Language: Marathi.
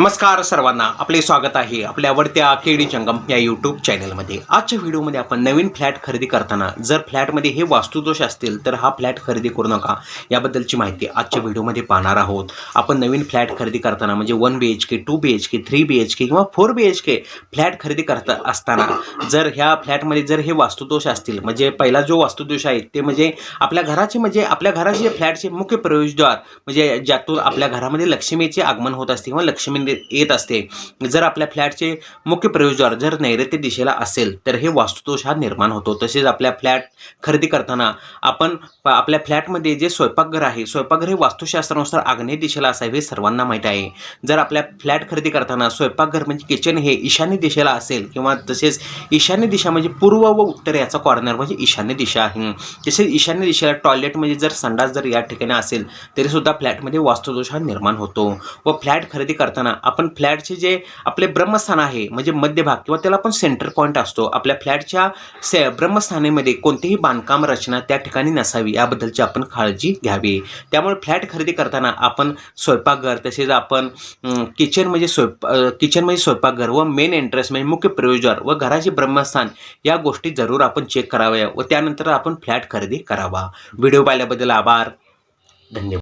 नमस्कार सर्वांना आपले स्वागत आहे आपल्या आवडत्या केडी जंगम या यूट्यूब चॅनलमध्ये आजच्या व्हिडिओमध्ये आपण नवीन फ्लॅट खरेदी करताना जर फ्लॅटमध्ये हे वास्तुदोष असतील तर हा फ्लॅट खरेदी करू नका. याबद्दलची माहिती आजच्या व्हिडिओमध्ये पाहणार आहोत. आपण नवीन फ्लॅट खरेदी करताना म्हणजे one B H K two B H K three B H K किंवा four B H K flat खरेदी करता असताना जर ह्या फ्लॅटमध्ये जर हे वास्तुदोष असतील म्हणजे पहिला जो वास्तुदोष आहे ते म्हणजे आपल्या घराचे म्हणजे आपल्या घराचे फ्लॅटचे मुख्य प्रवेशद्वार म्हणजे ज्यातून आपल्या घरामध्ये लक्ष्मीचे आगमन होत असते किंवा लक्ष्मी म्हणजे येत असते. जर आपल्या फ्लॅटचे मुख्य प्रवेशद्वार जर नैऋत्य दिशेला असेल तर हे वास्तुदोष हा निर्माण होतो. तसेच आपल्या फ्लॅट खरेदी करताना आपण आपल्या फ्लॅटमध्ये जे स्वयंपाकघर आहे स्वयंपाकघर हे वास्तुशास्त्रानुसार आग्नेय दिशेला असावे हे सर्वांना माहीत आहे. जर आपल्या फ्लॅट खरेदी करताना स्वयंपाकघर म्हणजे किचन हे ईशान्य दिशेला असेल किंवा तसेच ईशान्य दिशा म्हणजे पूर्व व उत्तर याचा कॉर्नर म्हणजे ईशान्य दिशा आहे. तसेच ईशान्य दिशेला टॉयलेट म्हणजे जर संडास जर या ठिकाणी असेल तरीसुद्धा फ्लॅटमध्ये वास्तुदोष हा निर्माण होतो. व फ्लॅट खरेदी करताना आपण फ्लॅटचे जे आपले ब्रह्मस्थान आहे म्हणजे मध्यभाग किंवा त्याला आपण सेंटर पॉईंट असतो. आपल्या फ्लॅटच्या से ब्रह्मस्थानेमध्ये कोणतीही बांधकाम रचना त्या ठिकाणी नसावी याबद्दलची आपण काळजी घ्यावी. त्यामुळे फ्लॅट खरेदी करताना आपण स्वयंपाकघर तसेच आपण किचन म्हणजे स्वयंप किचन म्हणजे स्वयंपाकघर व मेन एंट्रन्स म्हणजे मुख्य प्रवेशद्वार व घराचे ब्रह्मस्थान या गोष्टी जरूर आपण चेक कराव्या व त्यानंतर आपण फ्लॅट खरेदी करावा. व्हिडिओ पाहिल्याबद्दल आभार. धन्यवाद.